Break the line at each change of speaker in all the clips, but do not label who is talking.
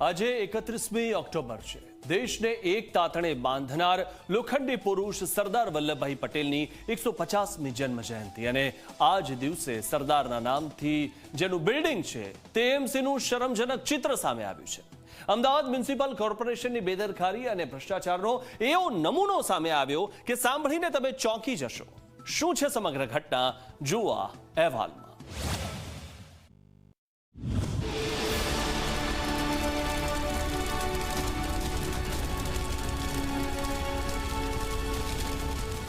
આજે એકત્રીસમી ઓક્ટોબર છે. દેશને એક તાતણે બાંધનાર લોખંડી પુરુષ સરદાર વલ્લભભાઈ પટેલની એકસો પચાસમી જન્મ જયંતિ અને આ જ દિવસે સરદારના નામથી જેનું બિલ્ડિંગ છે તે એમસીનું શરમજનક ચિત્ર સામે આવ્યું છે. અમદાવાદ મ્યુનિસિપલ કોર્પોરેશનની બેદરકારી અને ભ્રષ્ટાચારનો એવો નમૂનો સામે આવ્યો કે સાંભળીને તમે ચોંકી જશો. શું છે સમગ્ર ઘટના? જુઓ અહેવાલમાં.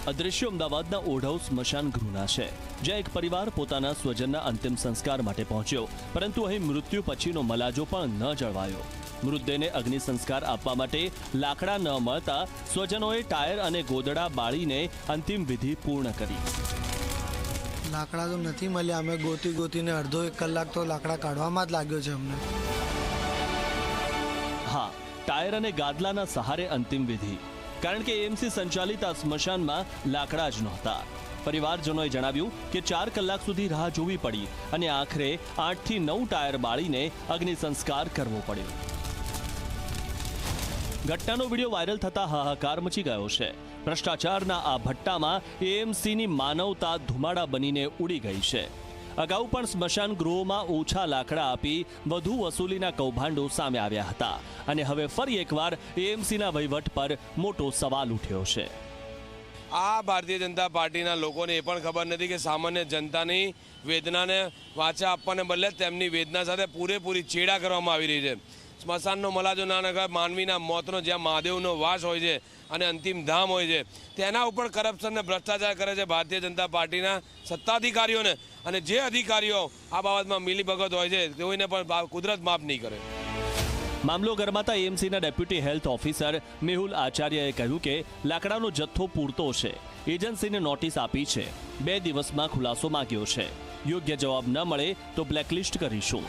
અદ્રશ્ય અમદાવાદના ઓઢવ સ્મશાન ગૃહના છે જ્યાં એક પરિવાર પોતાના સ્વજનના અંતિમ સંસ્કાર માટે પહોંચ્યો પરંતુ અહીં મૃત્યુ પછીનો મલાજો પણ ન જળવાયો. મૃતદેહને અગ્નિ સંસ્કાર આપવા માટે લાકડા ન મળતા સ્વજનોએ ટાયર અને ગોદડા બાળીને અંતિમ વિધિ પૂર્ણ કરી.
લાકડા તો નથી મળ્યા. અમે ગોતી ગોતીને અડધો એક કલાક તો લાકડા કાઢવામાં જ લાગ્યો છે અમને.
હા ટાયર અને ગાદલાના સહારે અંતિમ વિધિ. કારણ કે એમસી સંચાલિત આ સ્મશાનમાં લાકડા જ નહોતા. પરિવારજનોએ જણાવ્યું કે ચાર કલાક સુધી રાહ જોવી પડી અને આખરે આઠથી નવ ટાયર બાળીને અગ્નિ સંસ્કાર કરવો પડ્યો. ઘટનાનો વીડિયો વાયરલ થતા હાહાકાર મચી ગયો છે. ભ્રષ્ટાચારના આ ભટ્ટામાં એએમસીની માનવતા ધુમાડા બનીને ઉડી ગઈ છે. અગાઉ પણ સ્મશાન ગૃહોમાં ઓછા લાકડા આપી વધુ વસૂલીના કૌભાંડો સામે આવ્યા હતા. અને હવે ફરી એકવાર એએમસીના વહીવટ પર મોટો સવાલ ઉઠ્યો છે.
આ ભારતીય જનતા પાર્ટીના લોકોને એ પણ ખબર નથી કે સામાન્ય જનતાની વેદનાને વાચા આપવાને બદલે તેમની વેદના સાથે પૂરેપૂરી ચેડા કરવામાં આવી રહી છે. સ્મશાનનો મલાજો ના નગર માનવીના મોતનો જ્યાં મહાદેવનો વાસ હોય છે અને અંતિમ ધામ હોય છે. તેના ઉપર કરપ્શનને ભ્રષ્ટાચાર કરે છે ભારતીય જનતા પાર્ટીના સત્તાધિકારીઓને. અને જે અધિકારીઓ આ બાબતમાં મિલીભગત હોય છે તેઓને પણ કુદરત માફ નહીં કરે.
મામલો ગરમાતા એએમસીના ડેપ્યુટી હેલ્થ ઓફિસર મેહુલ આચાર્યએ કહ્યું કે લાકડાનો જથ્થો પૂરતો છે. એજન્સીને નોટિસ આપી છે. બે દિવસમાં ખુલાસો માગ્યો છે. યોગ્ય જવાબ ન મળે તો બ્લેકલિસ્ટ કરીશું.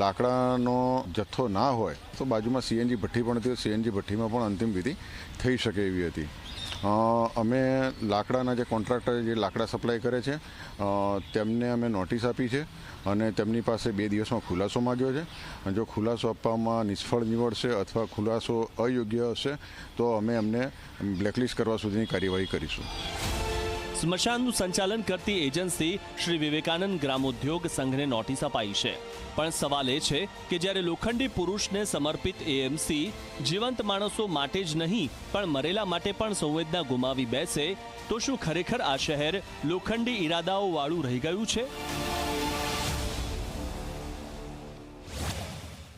લાકડાનો જથ્થો ના હોય, તો બાજુમાં સીએનજી ભઠ્ઠી પણ હતી સીએનજી ભઠ્ઠીમાં પણ અંતિમ વિધિ થઈ શકે એવી હતી. અમે લાકડાના જે કોન્ટ્રાક્ટર જે લાકડા સપ્લાય કરે છે તેમને અમે નોટિસ આપી છે અને તેમની પાસે બે દિવસમાં ખુલાસો માગ્યો છે. જો ખુલાસો આપવામાં નિષ્ફળ નીવડશે અથવા ખુલાસો અયોગ્ય હશે, તો અમે એમને બ્લેકલિસ્ટ કરવા સુધીની કાર્યવાહી કરીશું.
સ્મશાનનું સંચાલન કરતી એજન્સી શ્રી વિવેકાનંદ ગ્રામોદ્યોગ સંઘને નોટિસ અપાઈ છે. પણ સવાલ એ છે કે જ્યારે લોખંડી પુરુષને સમર્પિત એએમસી જીવંત માણસો માટે જ નહીં, પણ મરેલા માટે પણ સંવેદના ગુમાવી બેસે, તો શું ખરેખર આ શહેર લોખંડી ઈરાદાઓવાળું રહી ગયું છે?